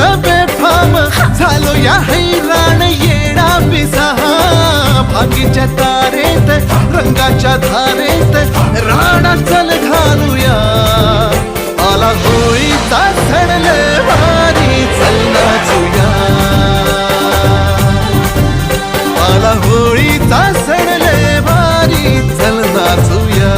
झालो बेफाम झालो या हैराण येणा पिसाहा भागीच्या तारेत रंगाच्या धारेत राणा चल घालूया. आला होळीचा सणले वारी चल नाचूया आला होळीचा सणले वारी चल नाचूया